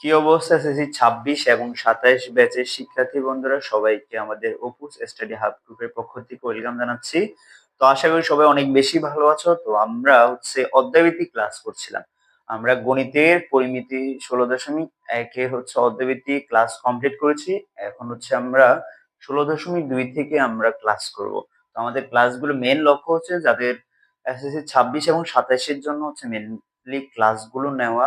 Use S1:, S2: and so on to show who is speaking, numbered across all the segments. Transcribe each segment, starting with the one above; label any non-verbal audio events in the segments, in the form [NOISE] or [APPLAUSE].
S1: কি অবস্থা এসএসসি ছাব্বিশ এবং সাতাইশ ব্যাচের শিক্ষার্থী বন্ধুরা? সবাইকে আমাদের অপুস স্টাডি হাব গ্রুপের পক্ষ থেকে ওয়েলকাম জানাচ্ছি। তো আশা করি সবাই অনেক বেশি ভালো আছো। তো আমরা হচ্ছে অধ্যায়ভিত্তিক ক্লাস করছিলাম। আমরা গণিতের পরিমিতি ষোলো দশমিক একে হচ্ছে অধ্যায়ভিত্তিক ক্লাস কমপ্লিট করেছি। এখন হচ্ছে আমরা ষোলো দশমিক দুই থেকে আমরা ক্লাস করব। তো আমাদের ক্লাসগুলো মেন লক্ষ্য হচ্ছে যাদের এসএসসি ছাব্বিশ এবং সাতাইশের জন্য হচ্ছে মেনলি ক্লাসগুলো নেওয়া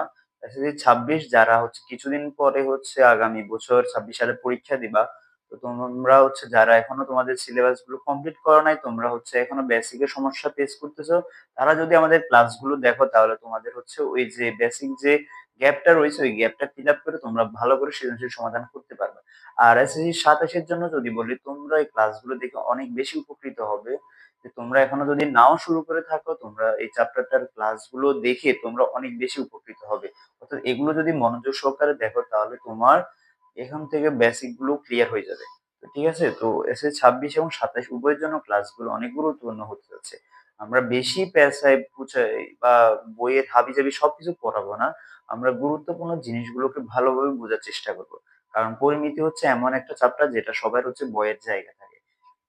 S1: ছাব্বিশ, যারা হচ্ছে কিছুদিন পরে হচ্ছে আগামী বছর ছাব্বিশ সালে পরীক্ষা দিবা, তো তোমরা হচ্ছে যারা এখনও তোমাদের সিলেবাসগুলো কমপ্লিট করো নাই, তোমরা হচ্ছে এখনও বেসিকের সমস্যা ফেস করতেছো, তারা যদি আমাদের ক্লাসগুলো দেখো তাহলে তোমাদের হচ্ছে ওই যে বেসিক যে গ্যাপটা রয়েছে, ওই গ্যাপটা ফিল আপ করে তোমরা ভালো করে সৃজনশীল সমাধান করতে পারবে। আর এসএসসি সাতাশের জন্য যদি বলি, তোমরা এই ক্লাসগুলো দেখে অনেক বেশি উপকৃত হবে। যে তোমরা এখনও যদি নাও শুরু করে থাকো, তোমরা এই চ্যাপ্টারটার ক্লাসগুলো দেখে তোমরা অনেক বেশি উপকৃত হবে। অর্থাৎ এগুলো যদি মনোযোগ সহকারে দেখো, তাহলে তোমার এখান থেকে বেসিকগুলো ক্লিয়ার হয়ে যাবে। তো ঠিক আছে? তো এসে ছাব্বিশ এবং সাতাশ উভয়ের জন্য ক্লাসগুলো অনেক গুরুত্বপূর্ণ হতে যাচ্ছে। আমরা বেশি পেশায় পুছাই বা বইয়ের হাবি জাবি সবকিছু পড়াবো না। আমরা গুরুত্বপূর্ণ জিনিসগুলোকে ভালোভাবে বোঝার চেষ্টা করব। কারণ পরিমিতি হচ্ছে এমন একটা চাপটা যেটা সবার হচ্ছে বইয়ের জায়গা থাকে।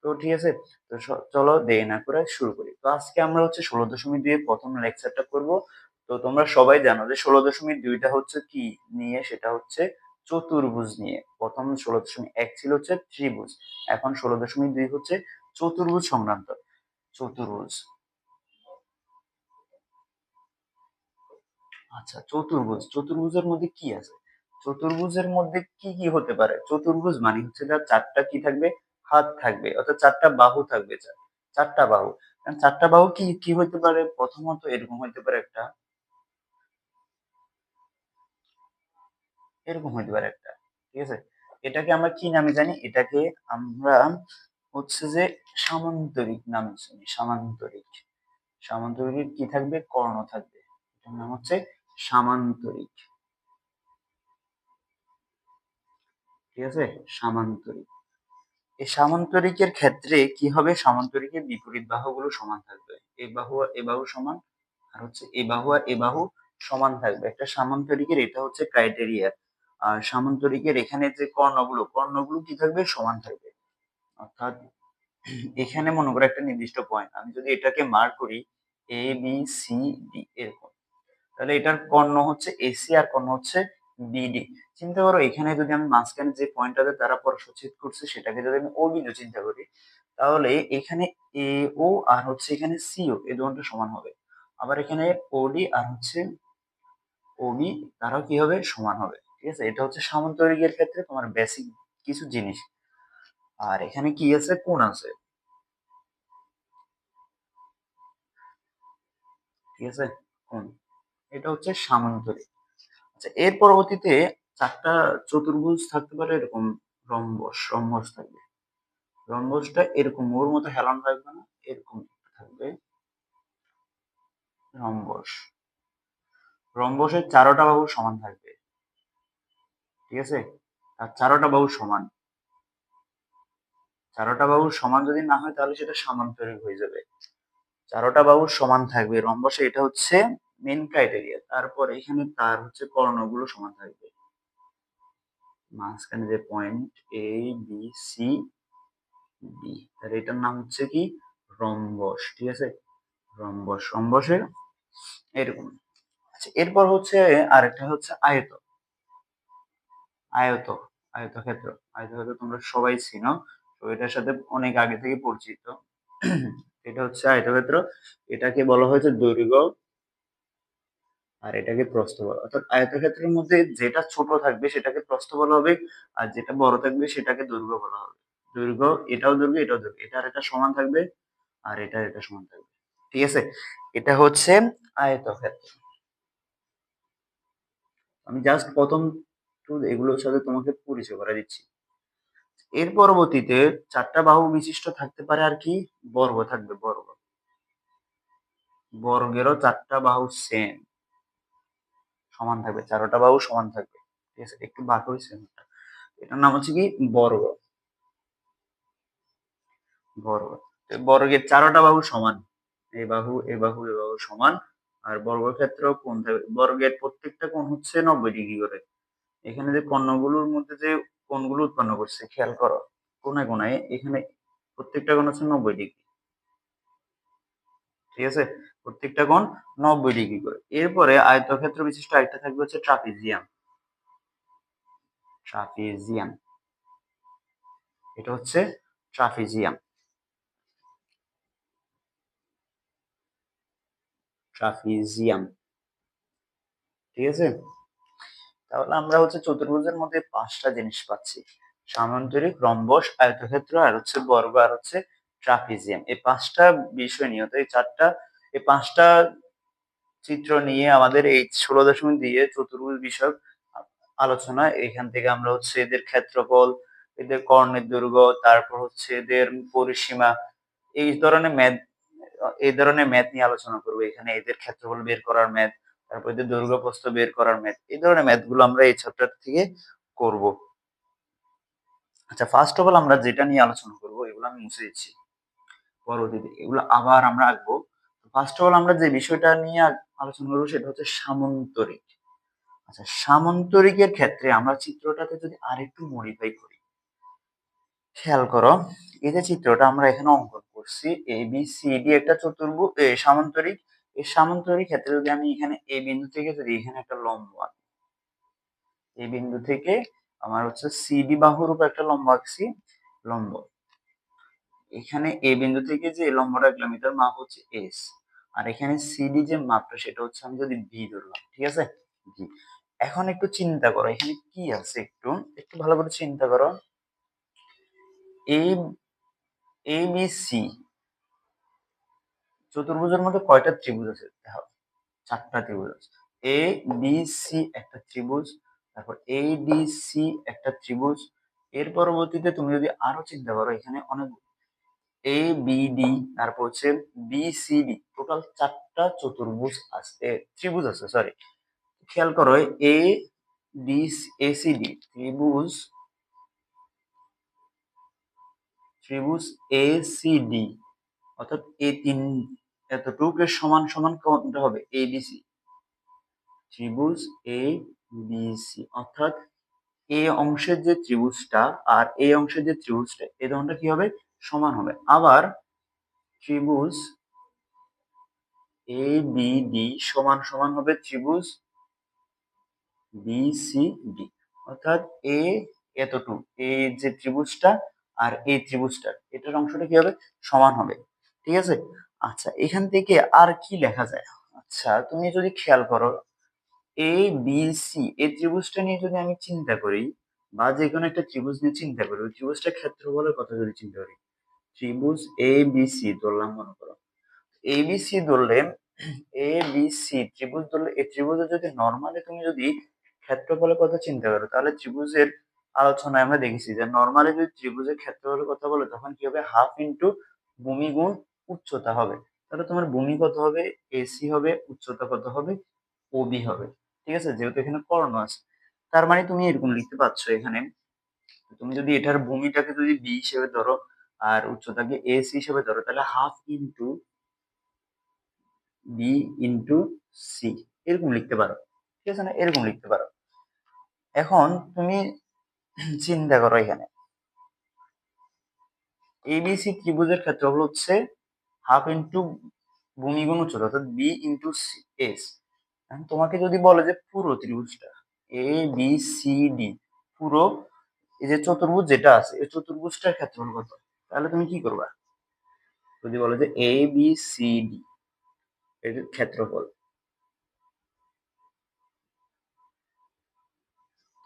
S1: তো ঠিক আছে? তো চলো দেরি না করে শুরু করি। তো আজকে আমরা হচ্ছে ষোলো দশমিক দুই প্রথম লেকচারটা করব। তো তোমরা সবাই জানো যে ষোলো দশমিক দুইটা হচ্ছে কি নিয়ে? সেটা হচ্ছে চতুর্ভুজ নিয়ে। প্রথম ষোলো দশমিক এক ছিল হচ্ছে ত্রিভুজ। এখন ষোলো দশমিক দুই হচ্ছে চতুর্ভুজ সংক্রান্ত। চতুর্ভুজ। আচ্ছা চতুর্ভুজ। চতুর্ভুজের মধ্যে কি আছে? চতুর্ভুজের মধ্যে কি কি হতে পারে? চতুর্ভুজ মানে হচ্ছে যার চারটা কি থাকবে? হাত থাকবে। অর্থাৎ চারটা বাহু থাকবে চারটা বাহু। চারটা বাহু কি কি হইতে পারে? প্রথমত এরকম হইতে পারে একটা এরকম হইতে পারে একটা, ঠিক আছে? এটাকে আমরা কি নামে জানি? এটাকে আমরা হচ্ছে যে সামান্তরিক নামে চিনি, সামান্তরিক। সামান্তরিক কি থাকবে? কর্ণ থাকবে। এটার নাম হচ্ছে সামান্তরিক। ঠিক আছে? সামান্তরিক। এই সামান্তরিকের ক্ষেত্রে কি হবে? সামান্তরিকের বিপরীত বাহুগুলো সমান থাকবে। এই বাহু আর এ বাহু সমান, আর হচ্ছে এ বাহু আর এ বাহু সমান থাকবে। একটা সামান্তরিকের এটা হচ্ছে ক্রাইটেরিয়া আর সামান্তরিকের এখানে যে কর্ণগুলো কর্ণগুলো কি থাকবে? সমান থাকবে। অর্থাৎ এখানে মনে করো একটা নির্দিষ্ট পয়েন্ট আমি যদি এটাকে মার্ক করি এ বি সি ডি এরকম। তাহলে এটার কর্ণ হচ্ছে এসি আর কর্ণ হচ্ছে বিডি চিন্তা করো, এখানে যদি আমি মাঝখানে যে পয়েন্টটাতে তারা পরশচ্ছেদ করছে, সেটাকে যদি আমি ও বিন্দু চিন্তা করি, তাহলে এখানে এ ও আর হচ্ছে এখানে সিও এই দুটো সমান হবে। আবার এখানে ওডি আর হচ্ছে ওবি তারাও কি হবে? সমান হবে। ঠিক আছে? এটা হচ্ছে সামান্তরিকের ক্ষেত্রে তোমার বেসিক কিছু জিনিস। আর এখানে কি আছে? কোন আছে? ঠিক আছে? কোন? এটা হচ্ছে সামান্তরিক। আচ্ছা এর পরবর্তীতে চারটা চতুর্ভুজ থাকতে পারে, এরকম রম্বস রম্বস থাকবে। রম্বসটা এরকম, ওর মতো হেলান থাকবে না, এরকম থাকবে। রম্বস। রম্বসের চারোটা বাহু সমান থাকবে। ঠিক আছে? আর চারোটা বাহু সমান। চারোটা বাহু সমান যদি না হয়, তাহলে সেটা সামান্তরিক হয়ে যাবে। চারোটা বাহু সমান থাকবে রম্বসে এটা হচ্ছে মেন ক্রাইটেরিয়া তারপর এখানে তার হচ্ছে কর্ণগুলো সমান থাকবে। মাঝখানে যে point A B C B তাহলে এটার নাম হচ্ছে কি? রম্বস, ঠিক আছে? রম্বস রম্বসে এরকম। আচ্ছা এরপর হচ্ছে আরেকটা হচ্ছে আয়ত আয়ত, আয়তক্ষেত্র। আয়তক্ষেত্র তোমরা সবাই চিনো তো এটার সাথে অনেক আগে থেকে পরিচিত। এটা হচ্ছে আয়তক্ষেত্র। এটাকে বলা হয়েছে দৈর্ঘ্য আর এটাকে প্রস্থ বলা অর্থাৎ আয়তক্ষেত্রের মধ্যে যেটা ছোট থাকবে সেটাকে প্রস্থ বলা হবে আর যেটা বড় থাকবে সেটাকে দৈর্ঘ্য বলা হবে। দৈর্ঘ্য এটাও দৈর্ঘ্য এটাও দৈর্ঘ্য এটা আর এটা সমান থাকবে আর এটা এটা সমান থাকবে। ঠিক আছে? এটা হচ্ছে আয়তক্ষেত্র। আমি জাস্ট প্রথম এগুলোর সাথে তোমাকে পরিচয় করে দিচ্ছি। এর পরবর্তীতে চারটা বাহু বিশিষ্ট থাকতে পারে আর কি, বর্গ থাকবে বর্গ। বর্গেরও চারটা বাহু সেম সমান থাকবে, চারোটা বাহু সমান থাকবে। ঠিক আছে, একটু বাঁক হয়েছে এটার নাম হচ্ছে কি? বর্গ। বর্গ। বর্গের চারোটা বাহু সমান। এই বাহু, এ বাহু এ বাহু সমান। আর বর্গক্ষেত্র কোণ থাকবে? বর্গের প্রত্যেকটা কোণ হচ্ছে নব্বই ডিগ্রি করে। এখানে যে কর্ণগুলোর মধ্যে যে কোনগুলো উৎপন্ন করছে, খেয়াল করো, কোনায় কোনায় এখানে প্রত্যেকটা কোণ হচ্ছে নব্বই ডিগ্রি। ঠিক আছে? প্রত্যেকটা কোণ নব্বই ডিগ্রি করে। এরপরে আয়তক্ষেত্র বিশিষ্ট আরেকটা থাকবে হচ্ছে ট্রাপিজিয়াম। ট্রাপিজিয়াম। এটা হচ্ছে ট্রাফিজিয়াম ট্রাফিজিয়াম ঠিক আছে? তাহলে আমরা হচ্ছে চতুর্ভুজের মধ্যে পাঁচটা জিনিস পাচ্ছি। সামান্তরিক, রম্বস, আয়তক্ষেত্র আর হচ্ছে বর্গ আর হচ্ছে ট্রাপিজিয়াম। এই পাঁচটা বিষয় নিয়ে এই চারটা, এই পাঁচটা চিত্র নিয়ে আমাদের এই ষোলো দশমিক দিয়ে চতুর্ভুজ বিষয়ক আলোচনা, এখান থেকে আমরা হচ্ছে এদের ক্ষেত্রফল, এদের কর্ণের দৈর্ঘ্য তারপর হচ্ছে এদের পরিসীমা, এই ধরনের ম্যাথ, এই ধরনের ম্যাথ নিয়ে আলোচনা করব। এখানে এদের ক্ষেত্রফল বের করার ম্যাথ তারপর এদের দৈর্ঘ্য প্রস্থ বের করার ম্যাথ এই ধরনের ম্যাথগুলো আমরা এই চ্যাপ্টার থেকে করব। আচ্ছা ফার্স্ট অফ অল আমরা যেটা নিয়ে আলোচনা করব, এগুলো আমি মুছে দিচ্ছি পরবর্তীতে। এগুলো আবার আমরা আঁকবো। ফার্স্ট অফ অল আমরা যে বিষয়টা নিয়ে আলোচনা করব সেটা হচ্ছে সামন্তরিক। আচ্ছা সামন্তরিকের ক্ষেত্রে আমরা চিত্রটাকে যদি আরেকটু মডিফাই করি। খেয়াল করো, এই যে চিত্রটা আমরা এখানে অঙ্কন করছি এ বি সি ডি একটা চতুর্ভুজ সামান্তরিক এই সামান্তরিক ক্ষেত্রে যদি আমি এখানে এ বিন্দু থেকে যদি এখানে একটা লম্ব আঁকি। এই বিন্দু থেকে আমার হচ্ছে সিডি বাহুর উপর একটা লম্ব আঁকছি, লম্ব। এখানে এ বিন্দু থেকে যে লম্বটা আঁকলাম, এটার মাপ হচ্ছে এস আর এখানে সিডি যে মাপটা, সেটা হচ্ছে আমি যদি বি ধরলাম, ঠিক আছে? জি এখন একটু চিন্তা করো, এখানে কি আছে একটু? একটু ভালো করে চিন্তা করো। এ বি সি চতুর্ভুজের মধ্যে কয়টা ত্রিভুজ আছে? চারটা ত্রিভুজ আছে। এ বি সি একটা ত্রিভুজ, তারপর এ ডি সি একটা ত্রিভুজ। এর পরবর্তীতে তুমি যদি আরও চিন্তা করো, এখানে অনেক এ বি ডি তারপর হচ্ছে বি সি ডি টোটাল চারটা চতুর্ভুজ আছে, ত্রিভুজ আছে সরি খেয়াল করো A D A C D ত্রিভুজ ত্রিভুজ এ সি ডি অর্থাৎ এ তিন এতটুকের সমান সমান কোনটা হবে? এ বি সি ত্রিভুজ এ বি সি অর্থাৎ এ অংশের যে ত্রিভুজটা আর এ অংশের যে ত্রিভুজটা এই ধরনটা কি হবে? সমান হবে। আবার ত্রিভুজ এ বি ডি সমান সমান হবে ত্রিভুজ বি সি ডি অর্থাৎ এ এতটুকু এই যে ত্রিভুজটা আর এই ত্রিভুজটা এটার অংশটা কি হবে? সমান হবে। ঠিক আছে? আচ্ছা এখান থেকে আর কি লেখা যায়? আচ্ছা তুমি যদি খেয়াল করো এ বি সি এই ত্রিভুজটা নিয়ে যদি আমি চিন্তা করি বা যে কোনো একটা ত্রিভুজ নিয়ে চিন্তা করি ত্রিভুজটা ক্ষেত্রফলের কথা যদি চিন্তা করি, ত্রিভুজ এ বি সি ধরলাম মনে করো এ বি সি ধরলে এ বি সি ত্রিভুজ ধরলে, এই ত্রিভুজের যদি নর্মালি তুমি যদি ক্ষেত্রফলের কথা চিন্তা করো, তাহলে ত্রিভুজের আলোচনায় আমরা দেখেছি যে নর্মালি যদি ত্রিভুজের ক্ষেত্রফলের কথা বলে, তখন কি হবে? হাফ ইন্টু ভূমি গুণ উচ্চতা হবে। তাহলে তোমার ভূমি কত হবে এসি হবে উচ্চতা কত হবে ওবি হবে। ঠিক আছে? যেহেতু এখানে কর্ণ আছে। তার মানে তুমি এরকম লিখতে পারছ এখানে। তুমি যদি এটার ভূমিটাকে যদি বি হিসেবে ধরো আর উচ্চতাকে এস হিসেবে ধরো, তাহলে half into B into C এরকম লিখতে পারো। ঠিক আছে না? এরকম লিখতে পারো। এখন তুমি চিন্তা করো এখানে। এবিসি ত্রিভুজের ক্ষেত্রফল হচ্ছে হাফ ইন্টু ভূমি গুণ উচ্চতা, অর্থাৎ বি ইন্টু এস তোমাকে যদি বলে যে পুরো ত্রিভুজটা এ বি সি ডি পুরো এই যে চতুর্ভুজ যেটা আছে, এই চতুর্ভুজটার ক্ষেত্রফল কত? তাহলে তুমি কি করবা? যদি বলো যে এ বি সি ডি এর ক্ষেত্রফল।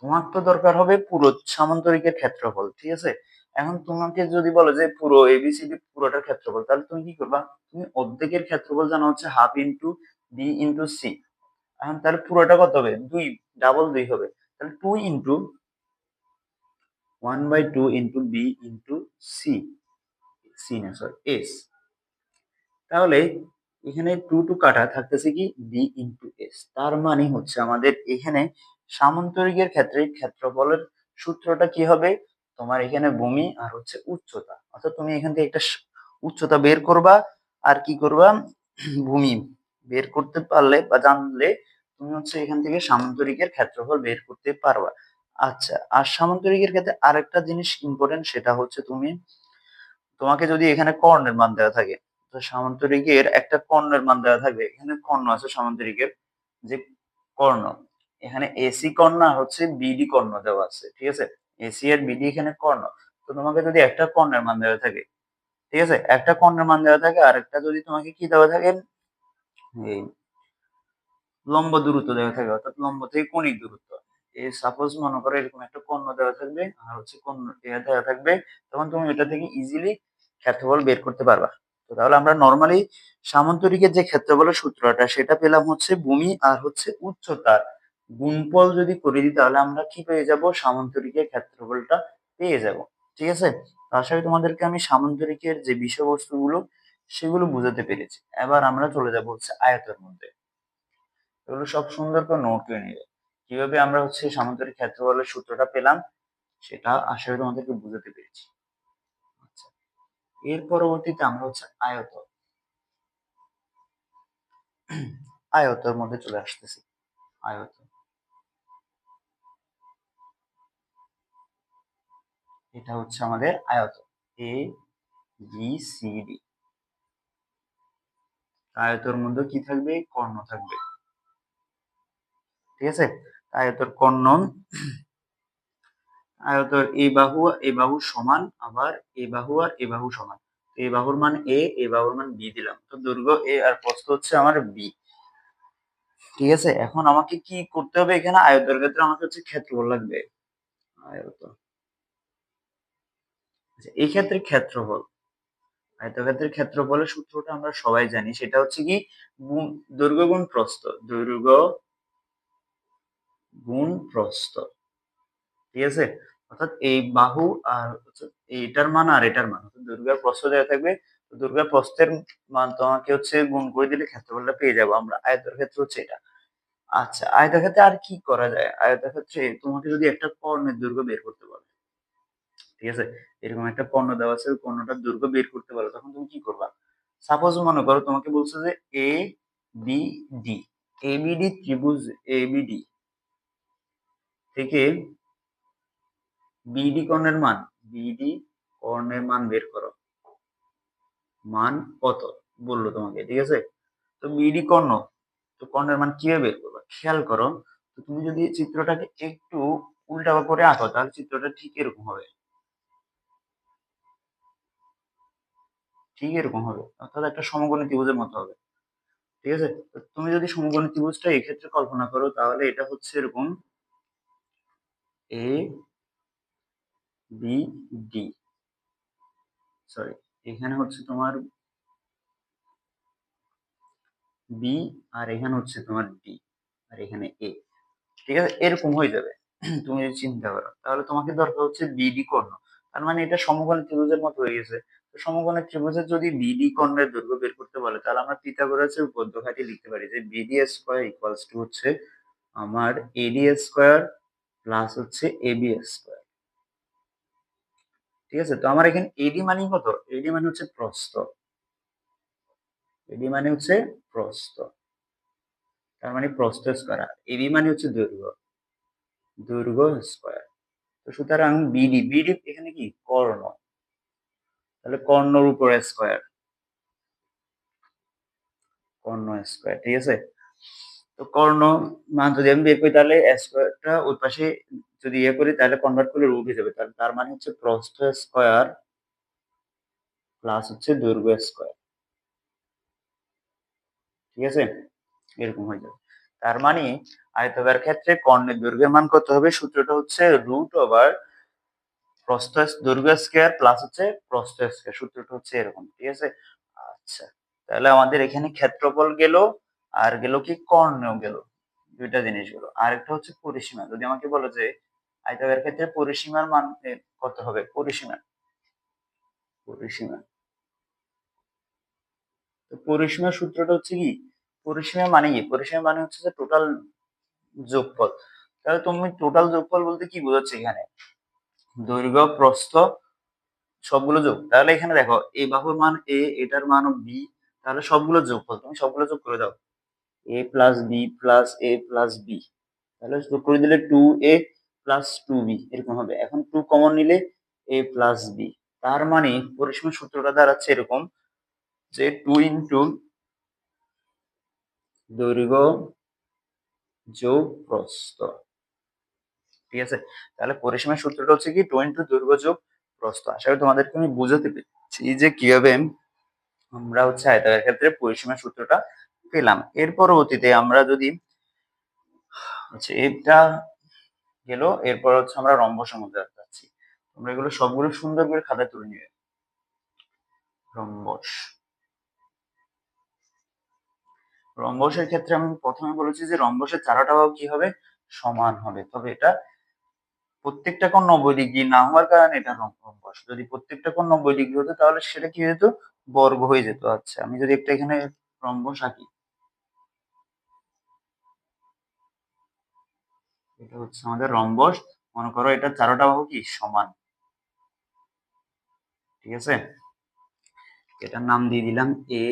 S1: তোমার তো দরকার হবে পুরো সামান্তরিকের ক্ষেত্রফল, ঠিক আছে? এখন তোমাকে যদি বলো যে পুরো এবিসিডি পুরোটার ক্ষেত্রফল, তাহলে তুমি কি করবা? তুমি অর্ধেকের ক্ষেত্রফল জানা হচ্ছে half into B into C এখন তাহলে পুরোটা কত হবে? দুই ডাবল দুই হবে। তাহলে two into one by two into B into C C না সরি এস তাহলে এখানে টু টু কাটা থাকতেছে কি বি ইন্টু এস তার মানে হচ্ছে আমাদের এখানে সামান্তরিকের ক্ষেত্রে ক্ষেত্রফলের সূত্রটা কি হবে? তোমার এখানে ভূমি আর হচ্ছে উচ্চতা। অর্থাৎ তুমি এখান থেকে একটা উচ্চতা বের করবা আর কি করবা? [CLEARS THROAT] ভূমি বের করতে পারলে বা জানলে তুমি হচ্ছে এখান থেকে সামান্তরিকের ক্ষেত্রফল বের করতে পারবা। আচ্ছা আর সামান্তরিকের ক্ষেত্রে আরেকটা জিনিস ইম্পর্টেন্ট সেটা হচ্ছে তুমি, তোমাকে যদি এখানে কর্ণের মান দেওয়া থাকে, তো সামান্তরিকের একটা কর্ণের মান দেওয়া থাকবে। এখানে কর্ণ আছে সামান্তরিকের, যে কর্ণ। এখানে এসি কর্ণ হচ্ছে বিডি কর্ণ দেওয়া আছে, ঠিক আছে? এসি আর বিডি এখানে কর্ণ। তো তোমাকে যদি একটা কর্ণের মান দেওয়া থাকে, ঠিক আছে? একটা কর্ণের মান দেওয়া থাকে আর একটা যদি তোমাকে কি দেওয়া থাকে? এই লম্ব দূরত্ব দেওয়া থাকে, অর্থাৎ লম্ব থেকে কণিক দূরত্ব। এই সাপোজ মনে করো এরকম একটা কর্ণ দেওয়া থাকবে, আর হচ্ছে কর্ণ দেওয়া থাকবে, তখন তুমি এটা থেকে ইজিলি ক্ষেত্রফল বের করতে পারবা। তো তাহলে আমরা নর্মালি সামান্তরিকের যে ক্ষেত্রফলের সূত্রটা, সেটা পেলাম হচ্ছে ভূমি আর হচ্ছে উচ্চতার। গুণফল যদি করে দিই, তাহলে আমরা কি পেয়ে যাব? সামান্তরিকের ক্ষেত্রফলটা পেয়ে যাব। ঠিক আছে? তার সাথে তোমাদেরকে আমি সামান্তরিকের যে বিষয়বস্তুগুলো, সেগুলো বুঝাতে পেরেছি। এবার আমরা চলে যাব হচ্ছে আয়তের মধ্যে। এগুলো সব সুন্দর করে নোট করে নিবে। কীভাবে আমরা হচ্ছে সামান্তরিক ক্ষেত্রফলের সূত্রটা পেলাম, সেটা আশা করি তোমাদেরকে বুঝাতে পেরেছি। আচ্ছা এর পরবর্তীতে আমরা হচ্ছে আয়ত আয়তের মধ্যে চলে আসতেছি। আয়ত এটা হচ্ছে আমাদের আয়ত এ বি সি ডি আয়তের মধ্যে কি থাকবে? কর্ণ থাকবে। ঠিক আছে? আয়তর কর্ণ আয়তর এ বাহু এ বাহু সমান, আবার এ বাহু আর এ বাহু সমান। এ বাহুর মান এ এ বাহুর মান বি দিলাম। তো দৈর্ঘ্য এ আর প্রস্থ হচ্ছে আমার বি ঠিক আছে? এখন আমাকে কি করতে হবে এখানে? আয়তের ক্ষেত্রে আমাকে হচ্ছে ক্ষেত্রফল লাগবে। আয়ত আচ্ছা, এই ক্ষেত্রে ক্ষেত্রফল। আয়তক্ষেত্রের ক্ষেত্রফলের সূত্রটা আমরা সবাই জানি সেটা হচ্ছে কি দৈর্ঘ্য গুণ প্রস্থ। দৈর্ঘ্য গুণ প্রস্থ। ঠিক আছে? অর্থাৎ এই বাহু আর এইটার মান আর এটার মান। দুর্গার প্রস্থ দেওয়া থাকবে দুর্গার প্রস্থের মান তোমাকে হচ্ছে গুণ করে দিলে ক্ষেত্রফলটা পেয়ে যাব আমরা। আয়তের ক্ষেত্রে হচ্ছে এটা। আচ্ছা আয়তের ক্ষেত্রে আর কি করা যায়? আয়তের ক্ষেত্রে তোমাকে যদি একটা কর্ণের দৈর্ঘ্য বের করতে বলে ঠিক আছে? এরকম একটা পণ্য দেওয়া আছে, ওই পণ্যটার দৈর্ঘ্য বের করতে পারো, তখন তুমি কি করবা? সাপোজ মনে করো তোমাকে বলছে যে A B D A B D ত্রিভুজ এ বি ডি থেকে বিডি কর্ণের মান বিডি কর্ণের মান বের করো। মান কত? বলল তোমাকে, ঠিক আছে? তো বিডি কর্ণ, তো কর্ণের মান কীভাবে বের করবে? খেয়াল করো, তো তুমি যদি চিত্রটাকে একটু উল্টা করে আঁকো, তাহলে চিত্রটা ঠিক এরকম হবে। ঠিক এরকম হবে। অর্থাৎ একটা সমকোণী ত্রিভুজের মতো হবে। ঠিক আছে? তুমি যদি সমকোণী ত্রিভুজটা এক্ষেত্রে কল্পনা করো, তাহলে এটা হচ্ছে এরকম এ বি ডি সরি এখানে হচ্ছে তোমার বি আর এখানে হচ্ছে তোমার ডি আর এখানে এ ঠিক আছে? এরকম হয়ে যাবে। তুমি যদি চিন্তা করো, তাহলে তোমাকে দরকার হচ্ছে বিডি কর্ণ তার মানে এটা সমকোণ ত্রিভুজের মতো হয়ে গেছে। তো সমকোণের ত্রিভুজের যদি বিডি কর্ণের দৈর্ঘ্য বের করতে বলে, তাহলে আমরা পিথাগোরাসের উপপাদ্য লিখতে পারি যে বিডি স্কোয়ার ইকুয়ালস টু হচ্ছে আমার এডি স্কোয়ার প্লাস হচ্ছে এবি স্কোয়ার ঠিক আছে? তো আমার এখানে এডি মানে কত? এডি মানে হচ্ছে প্রস্থ। এডি মানে হচ্ছে প্রস্থ। তার মানে প্রস্থ স্কোয়ার এবি মানে হচ্ছে দৈর্ঘ্য। দৈর্ঘ্য স্কোয়ার তো সুতরাং বিডি বিডি এখানে কি? কর্ণ। তাহলে কর্ণর উপর স্কোয়ার কর্ণ স্কোয়ার ঠিক আছে? তো কর্ণ মান যদি আমি বের করি, তাহলে স্কোয়ারটা ওই পাশে যদি ইয়ে করি, তাহলে কনভার্ট করলে রুট হয়ে যাবে। তার মানে হচ্ছে প্রস্থ স্কোয়ার প্লাস হচ্ছে দৈর্ঘ্য স্কোয়ার ঠিক আছে? এরকম হয়ে যাবে। তার মানে আয়তকার ক্ষেত্রে কর্ণের দৈর্ঘ্যের মান কত হবে? সূত্রটা হচ্ছে রুট ওভার প্রস্থ দৈর্ঘ্য স্কোয়ার প্লাস হচ্ছে প্রস্থ স্কোয়ার, সূত্রটা হচ্ছে এরকম, ঠিক আছে? আচ্ছা তাহলে আমাদের এখানে ক্ষেত্রফল গেল আর গেল কি? কর্ণেও গেল, দুইটা জিনিস গেল। আর একটা হচ্ছে পরিসীমা, যদি আমাকে বলো যে আয়তকার ক্ষেত্রে পরিসীমার মান কত হবে? পরিসীমা। পরিসীমা। তো পরিসীমার সূত্রটা হচ্ছে কি? পরিসীমা মানে কি? পরিসীমা মানে হচ্ছে যে টোটাল যোগফল। তাহলে তুমি টোটাল যোগফল বলতে কি বোঝাচ্ছে এখানে? দৈর্ঘ্য, প্রস্থ, সবগুলো যোগ। তাহলে এখানে দেখো এই বাহুর মান এ এটার মান বি তাহলে সবগুলো যোগফল তুমি সবগুলো যোগ করে দাও। A plus B plus A plus B তাহলে যোগ করে দিলে two A plus two B এরকম হবে। এখন টু কমন নিলে এ প্লাস বি তার মানে পরিসীমা সূত্রটা দাঁড়াচ্ছে এরকম যে টু ইন্টু দৈর্ঘ্য যোগ প্রস্থ। ঠিক আছে? তাহলে পরিসীমার সূত্রটা হচ্ছে কি টু ইন্টু দৈর্ঘ্য যোগ প্রস্থ। আশা করি তোমাদেরকে আমি বুঝাতে পেরেছি যে কীভাবে আমরা হচ্ছে আয়তাকার ক্ষেত্রে পরিসীমার সূত্রটা পেলাম। এর পরবর্তীতে আমরা যদি হচ্ছে এটা গেল, এরপর হচ্ছে আমরা রম্বসের মধ্যে যাচ্ছি। তোমরা এগুলো সবগুলো সুন্দর করে খাতায় তুলে নিবে রম্বস। রম্বসের ক্ষেত্রে আমি প্রথমে বলেছি যে রম্বসের চারোটা বাহু কি হবে? সমান হবে। তবে এটা প্রত্যেকটা কোণ নব্বই ডিগ্রি না হওয়ার কারণে এটা রম্বস যদি প্রত্যেকটা কোণ নব্বই ডিগ্রি হতো, তাহলে সেটা কি হতো? বর্গ হয়ে যেত। আচ্ছা আমি যদি একটা এখানে রম্বস আঁকি। এটা হচ্ছে আমাদের রম্বস। মনে করো এটা চারোটা বাহু কি? সমান। ঠিক আছে? এটার নাম দিয়ে দিলাম A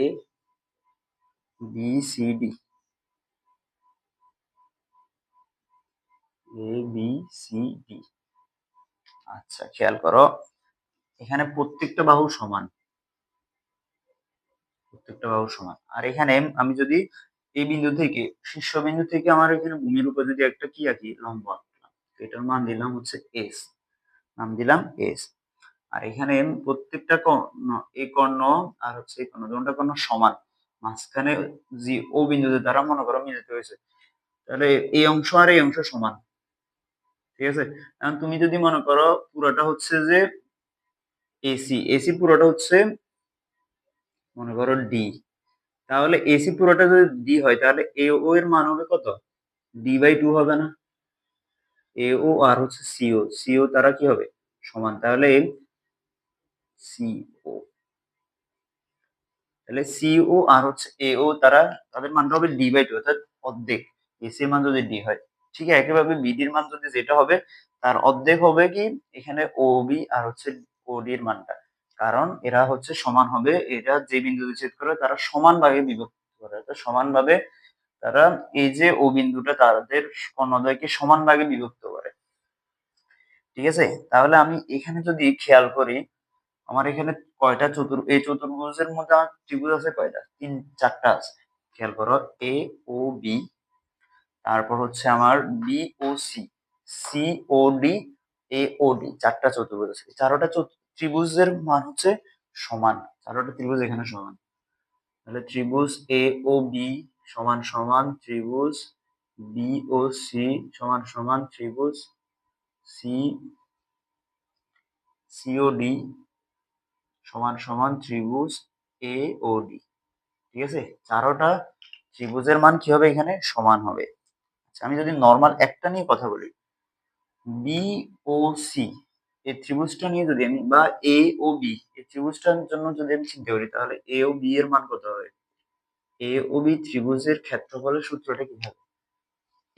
S1: B C D A B C D আচ্ছা খেয়াল করো, এখানে প্রত্যেকটা বাহু সমান। প্রত্যেকটা বাহু সমান। আর এখানে আমি যদি এই বিন্দু থেকে শীর্ষবিন্দু থেকে আমার এখানে ভূমির উপর যদি একটা কি আঁকি, লম্ব আঁকলাম এটার মান দিলাম হচ্ছে এস নাম দিলাম এস আর এখানে প্রত্যেকটা কর্ণ এই কর্ণ আর হচ্ছে এই কর্ণ দুটা কর্ণ সমান। মাঝখানে যে ও বিন্দুতে দ্বারা মনে করো মিলিত হয়েছে। তাহলে এই অংশ আর এই অংশ সমান। ঠিক আছে? তুমি যদি মনে করো পুরোটা হচ্ছে যে এসি এসি পুরোটা হচ্ছে মনে করো ডি তাহলে এসি পুরোটা যদি ডি হয়, তাহলে এ ও এর মান হবে কত? ডি বাই টু হবে না। এ ও আর হচ্ছে সিও সিও তারা কি হবে? সমান। তাহলে সিও তাহলে সিও আর হচ্ছে এ ও তারা তাদের মানটা হবে ডি বাই টু অর্থাৎ অর্ধেক। এসি এর মান যদি ডি হয় ঠিক একইভাবে বিডির মান যদি যেটা হবে, তার অর্ধেক হবে কি? এখানে ও বি আর হচ্ছে ওডি এর মানটা। কারণ এরা হচ্ছে সমান হবে, এরা যে বিন্দু ছেদ করে তারা সমানভাবে বিভক্ত করে। অর্থাৎ সমানভাবে তারা এই যে ও বিন্দুটা তাদের কর্ণদ্বয়কে সমানভাবে বিভক্ত করে। ঠিক আছে? তাহলে আমি এখানে যদি খেয়াল করি, আমার এখানে কয়টা চতুর, এই চতুর্ভুজের মধ্যে আমার ত্রিভুজ আছে কয়টা? তিন, চারটা আছে। খেয়াল করো এ ও বি তারপর হচ্ছে আমার BOC O C C O D A O D চারটা চতুর্ভুজ আছে। চারোটা ত্রিভুজের মান হচ্ছে সমান। চারোটা ত্রিভুজ এখানে সমান। তাহলে ত্রিভুজ এ ও বি সমান সমান ত্রিভুজ বি ও সি সমান সমান ত্রিভুজ সি সিও ডি সমান সমান ত্রিভুজ এ ও ডি ঠিক আছে? চারোটা ত্রিভুজের মান কি হবে এখানে? সমান হবে। আমি যদি নর্মাল একটা নিয়ে কথা বলি বি ও সি এই ত্রিভুজটা নিয়ে যদি আমি, বা এ ও বি এই ত্রিভুজটার জন্য যদি আমি চিন্তা করি, তাহলে এ ও বি এর মান কত হবে? এ ও বি ত্রিভুজের ক্ষেত্রফলের সূত্রটা কি হবে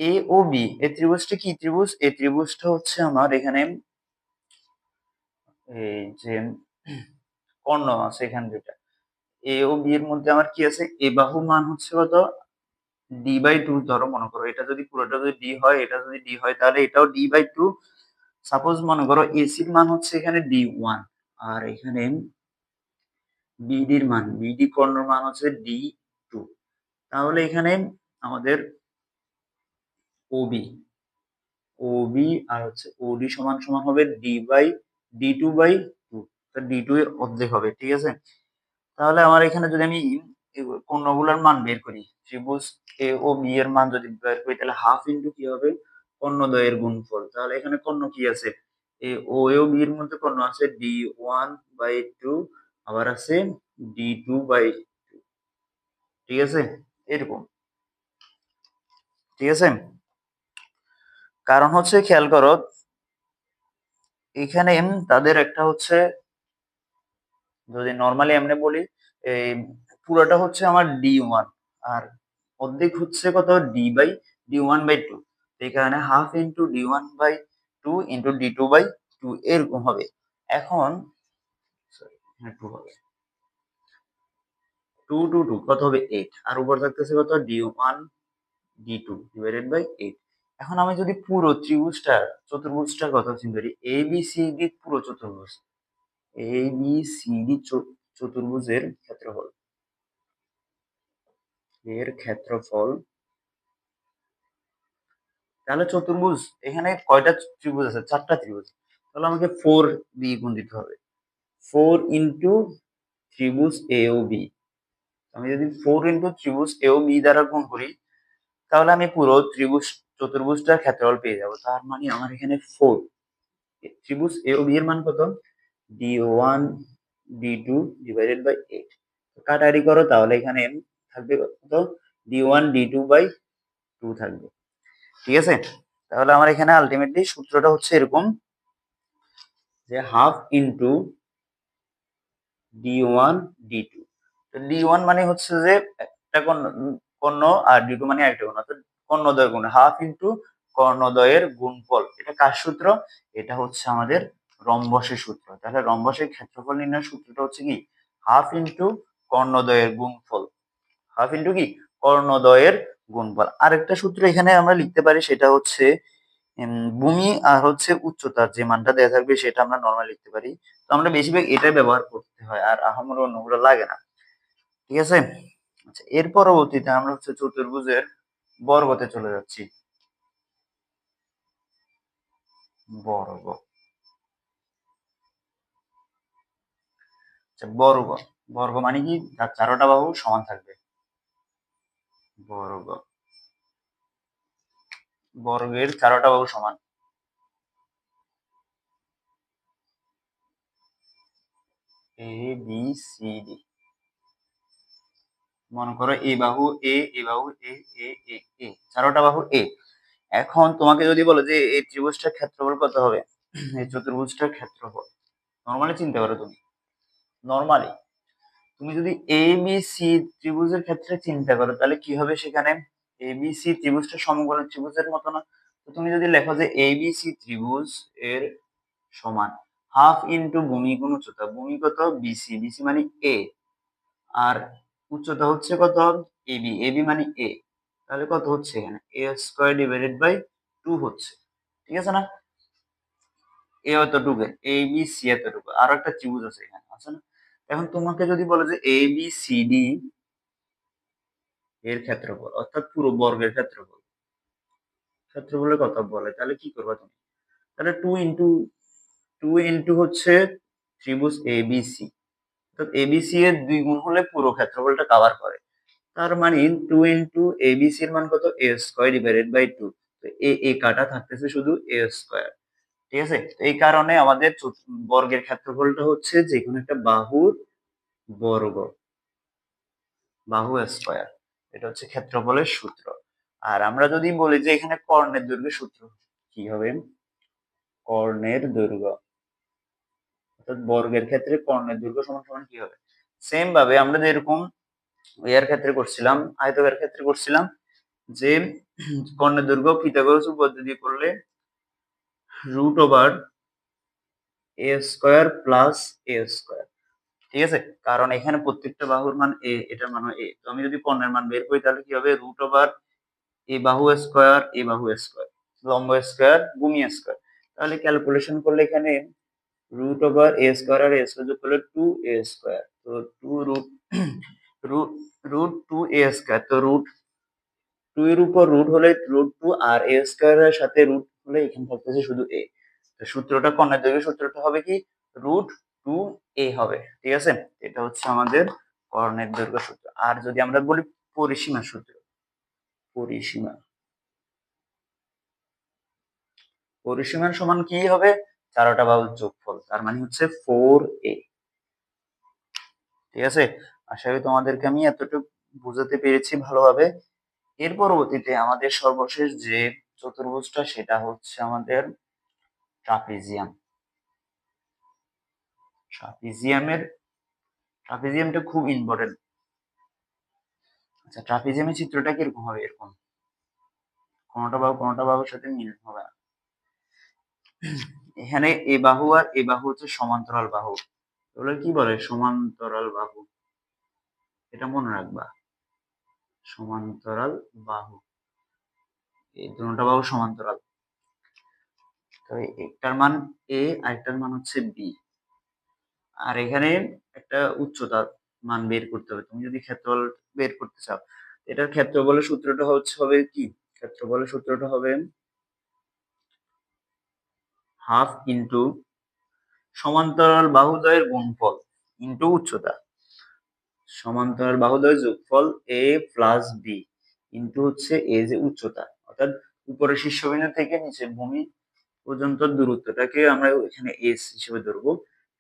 S1: এ ও বি এই ত্রিভুজটা কি ত্রিভুজ? এই ত্রিভুজটা হচ্ছে আমার এখানে, এই যে কর্ণ আছে এখানে দুটা এ ও বি এর মধ্যে আমার কি আছে? এ বাহু মান হচ্ছে কত? ডি বাই টু ধরো মনে করো। এটা যদি পুরোটা যদি ডি হয়, এটা যদি ডি হয়, তাহলে এটাও ডি বাই টু সাপোজ মনে করো এসির মান হচ্ছে এখানে ডি ওয়ান আর এখানে বিডির মান বিডি কর্ণর মান হচ্ছে ডি টু তাহলে এখানে আমাদের ওবি ওবি আর হচ্ছে ওডি সমান সমান হবে D by D two by two D two এর অর্ধেক হবে, ঠিক আছে? তাহলে আমার এখানে যদি আমি কর্ণগুলোর মান বের করি। ত্রিভুজ এ ও বি এর মান যদি বের করি, তাহলে হাফ ইন্টু কি হবে? কর্ণদ্বয়ের গুণফল। তাহলে এখানে কর্ণ কি আছে? এ ও এ বি এর মধ্যে কর্ণ আছে ডি ওয়ান বাই টু আবার আছে ডি টু বাই টু ঠিক আছে? এরকম। ঠিক আছে? কারণ হচ্ছে খেয়াল করো, এখানে তাদের একটা হচ্ছে, যদি নর্মালি এমনি বলি এই পুরোটা হচ্ছে আমার ডি ওয়ান আর অর্ধেক হচ্ছে কত? D by D one by two কারণে half into D one by two into D two by two এরকম হবে। এখন টু হবে। টু টু টু কত হবে? এইট আর উপর থাকতেছে কত? D one D two divided by eight এখন আমি যদি পুরো ত্রিভুজটার চতুর্ভুজটার কথা চিন্তা করি এ বি সি ডি পুরো চতুর্ভুজ। এ বি সি ডি চতুর্ভুজের ক্ষেত্রফল। এর ক্ষেত্রফল। তাহলে চতুর্ভুজ, এখানে কয়টা ত্রিভুজ আছে? চারটা ত্রিভুজ। তাহলে আমাকে ফোর বি গুণ দিতে হবে। ফোর ইন্টু ত্রিভুজ এ ও বি আমি যদি ফোর ইন্টু ত্রিভুজ এ ও বি দ্বারা গুণ করি, তাহলে আমি পুরো ত্রিভুজ, চতুর্ভুজটার ক্ষেত্রফল পেয়ে যাব। তার মানে আমার এখানে ফোর ত্রিভুজ এ ও বি এর মান কত? D one D two divided by eight কাটারি করো, তাহলে এখানে থাকবে কত? D one D two by two থাকবে। ঠিক আছে? তাহলে আমার এখানে আলটিমেটলি সূত্রটা হচ্ছে এরকম যে half into D one D two তো ডি ওয়ান মানে হচ্ছে যে একটা কর্ণ আর ডি টু মানে একটা কর্ণ। অর্থাৎ কর্ণদয়ের গুণ হাফ ইন্টু কর্ণদয়ের গুণফল। এটা কার সূত্র? এটা হচ্ছে আমাদের রম্বসের সূত্র। তাহলে রম্বসের ক্ষেত্রফল নির্ণয়ের সূত্রটা হচ্ছে কি? হাফ ইন্টু কর্ণদয়ের গুণফল। হাফ ইন্টু কি? কর্ণদয়ের গুণফল। আরেকটা সূত্র এখানে আমরা লিখতে পারি, সেটা হচ্ছে ভূমি আর হচ্ছে উচ্চতার যে মানটা দেওয়া থাকবে সেটা আমরা নর্মাল লিখতে পারি। তো আমরা বেশিরভাগ এটাই ব্যবহার করতে হয়, আর আহমর অন্যগুলো লাগে না। ঠিক আছে? আচ্ছা এর পরবর্তীতে আমরা হচ্ছে চতুর্ভুজের বর্গতে চলে যাচ্ছি। বর্গ। আচ্ছা বর্গ। বর্গ মানে কি? তার চারোটা বাহু সমান থাকবে। বর্গ বর্গের চারোটা বাহু সমান। এ বি সি ডি মনে করো এ বাহু এ এ বাহু এ এ এ এ চারোটা বাহু এ এখন তোমাকে যদি বলো যে এই ত্রিভুজটার ক্ষেত্রফল কত হবে? এই চতুর্ভুজটার ক্ষেত্রফল। নর্মালি চিন্তা করো তুমি। নর্মালি তুমি যদি এ বি সি ত্রিভুজের ক্ষেত্রে চিন্তা করো, তাহলে কি হবে সেখানে? এ বি সি ত্রিভুজটা সমকোণ ত্রিভুজের মতো না। তো তুমি যদি লেখো যে এ বি সি ত্রিভুজ এর সমান হাফ ইন্টু ভূমি গুণ উচ্চতা, ভূমি কত? বিসি বিসি মানে এ আর উচ্চতা হচ্ছে কত? এবি এবি মানে এ তাহলে কত হচ্ছে এখানে? A square divided by two হচ্ছে। ঠিক আছে না? এ অতটুকু এ বি সি এতটুকু। আরও একটা ত্রিভুজ আছে এখানে, আছে না? এখন তোমাকে যদি বলে যে এ বি সি ডি এর ক্ষেত্রফল, অর্থাৎ পুরো বর্গের ক্ষেত্রফল, ক্ষেত্রফলের কথা বলে, তাহলে কি করবা তুমি? তাহলে টু ইন্টু টু ইন্টু হচ্ছে ত্রিভুজ এ বি সি অর্থাৎ এ বি সি এর দুই গুণ হলে পুরো ক্ষেত্রফলটা কাভার করে। তার মানে two into A B C এর মান কত? A square divided by two A A কাটা থাকতেছে শুধু এ স্কোয়ার ঠিক আছে? এই কারণে আমাদের বর্গের ক্ষেত্রফলটা হচ্ছে যে কোনো একটা বাহুর বর্গ, বাহু স্কোয়ার এটা হচ্ছে ক্ষেত্রফলের সূত্র। আর আমরা যদি বলি যে এখানে কর্ণের দৈর্ঘ্য সূত্র কি হবে? কর্ণের দৈর্ঘ্য। অর্থাৎ বর্গের ক্ষেত্রে কর্ণের দৈর্ঘ্য সমান সমান কি হবে? সেম ভাবে আমরা যেরকম ইয়ার ক্ষেত্রে করছিলাম, আয়তকার ক্ষেত্রে করছিলাম যে কর্ণের দৈর্ঘ্য পিথাগোরাস পদ্ধতি করলে root over A square plus A square ঠিক আছে? কারণ এখানে প্রত্যেকটা বাহুর মান এ এটার মান এ তো আমি যদি কর্ণের মান বের করি, তাহলে কি হবে? রুট ওভার এ বাহু স্কোয়ার এ বাহু স্কোয়ার লম্ব স্কোয়ার ভূমি স্কোয়ার তাহলে ক্যালকুলেশন করলে এখানে রুট ওভার এ স্কোয়ার আর এ স্কোয়ার যোগ করলে টু এ স্কোয়ার তো two root root root two A square তো রুট টু এর উপর রুট হলে রুট টু আর এ স্কোয়ারের সাথে রুট হলে এখানে থাকতেছে শুধু এ সূত্রটা কর্ণের দৈর্ঘ্য সূত্রটা হবে কি? রুট টু এ হবে, ঠিক আছে? এটা হচ্ছে আমাদের কর্ণের দৈর্ঘ্য সূত্র। আর যদি আমরা বলি পরিসীমা সূত্র, পরিসীমা। পরিসীমার সমান কি হবে? চারোটা বাহুর যোগফল, তার মানে হচ্ছে ফোর এ ঠিক আছে? আশা করি তোমাদেরকে আমি এতটুকু বুঝাতে পেরেছি ভালোভাবে। এর পরবর্তীতে আমাদের সর্বশেষ যে চতুর্ভুজটা সেটা হচ্ছে আমাদের ট্রাপিজিয়াম। ট্রাপিজিয়ামের, ট্রাপিজিয়ামটা খুব ইম্পর্টেন্ট আচ্ছা ট্রাপিজিয়ামের চিত্রটা কীরকম হবে? এরকম। কোনটা বাহু, কোনটা বাহুর সাথে মিল হবে না। এখানে এ বাহু আর এ বাহু হচ্ছে সমান্তরাল বাহু। এগুলো কি বলে? সমান্তরাল বাহু। এটা মনে রাখবা। সমান্তরাল বাহু। এই দুটা বাহু সমান্তরাল। তো একটার মান এ আরেকটার মান হচ্ছে বি আর এখানে একটা উচ্চতার মান বের করতে হবে। তুমি যদি ক্ষেত্রফল বের করতে চাও এটার ক্ষেত্রফলের সূত্রটা হচ্ছে, হবে কি? ক্ষেত্রফলের সূত্রটা হবে হাফ ইন্টু সমান্তরাল বাহুদ্বয়ের গুণফল ইন্টু উচ্চতা। সমান্তরাল বাহুদ্বয়ের যোগফল এ প্লাস বি ইন্টু হচ্ছে এ যে উচ্চতা। অর্থাৎ উপরের শীর্ষবিন্দু থেকে নিচের ভূমি পর্যন্ত দূরত্বটাকে আমরা এখানে এস হিসেবে ধরবো।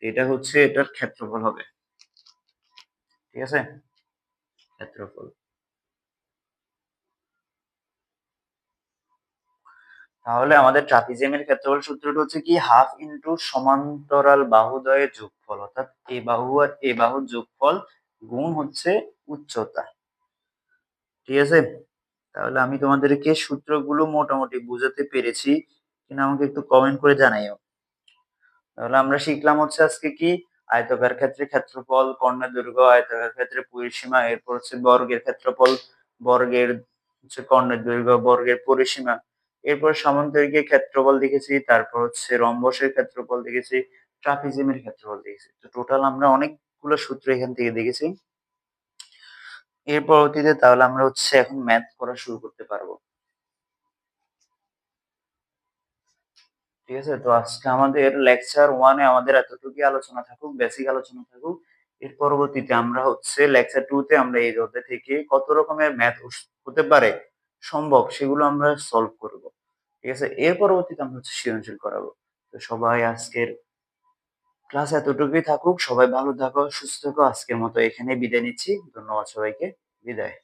S1: এটা হচ্ছে এটার ক্ষেত্রফল হবে। ঠিক আছে? ক্ষেত্রফল। তাহলে আমাদের ট্রাপিজিয়ামের ক্ষেত্রফল সূত্রটা হচ্ছে কি? হাফ ইন্টু সমান্তরাল বাহুদ্বয়ের যোগফল, অর্থাৎ এ বাহু আর এ বাহুর যোগফল গুণ হচ্ছে উচ্চতা। ঠিক আছে? তাহলে আমি তোমাদেরকে সূত্রগুলো মোটামুটি বুঝাতে পেরেছি। কিনা আমাকে একটু কমেন্ট করে জানাইও। তাহলে আমরা শিখলাম হচ্ছে আজকে কি? আয়তকার ক্ষেত্রে ক্ষেত্রফল, কর্ণের দৈর্ঘ্য, আয়তকার ক্ষেত্রে পরিসীমা, এরপর হচ্ছে বর্গের ক্ষেত্রফল, বর্গের হচ্ছে কর্ণের দৈর্ঘ্য, বর্গের পরিসীমা। এরপর সমান্তরিকের ক্ষেত্রফল দেখেছি, তারপর হচ্ছে রম্বসের ক্ষেত্রফল দেখেছি ট্রাপিজিয়ামের ক্ষেত্রফল দেখেছি। তো টোটাল আমরা অনেকগুলো সূত্র এখান থেকে দেখেছি। এর পরবর্তীতে তাহলে আমরা হচ্ছে এখন ম্যাথ করা শুরু করতে পারব। ঠিক আছে? তো আজকে আমাদের লেকচার ওয়ানে আমাদের এতটুকুই আলোচনা থাকুক বেসিক আলোচনা থাকুক। এর পরবর্তীতে আমরা হচ্ছে লেকচার টু তে আমরা এই অধ্যায় থেকে কত রকমের ম্যাথ হতে পারে সম্ভব সেগুলো আমরা সলভ করব। ঠিক আছে? এর পরবর্তীতে আমরা হচ্ছে সৃজনশীল করাবো। তো সবাই আজকের ক্লাস এতটুকুই থাকুক, সবাই ভালো থাকো, সুস্থ থাকো। আজকের মতো এখানে বিদায় নিচ্ছি। ধন্যবাদ সবাইকে। বিদায়।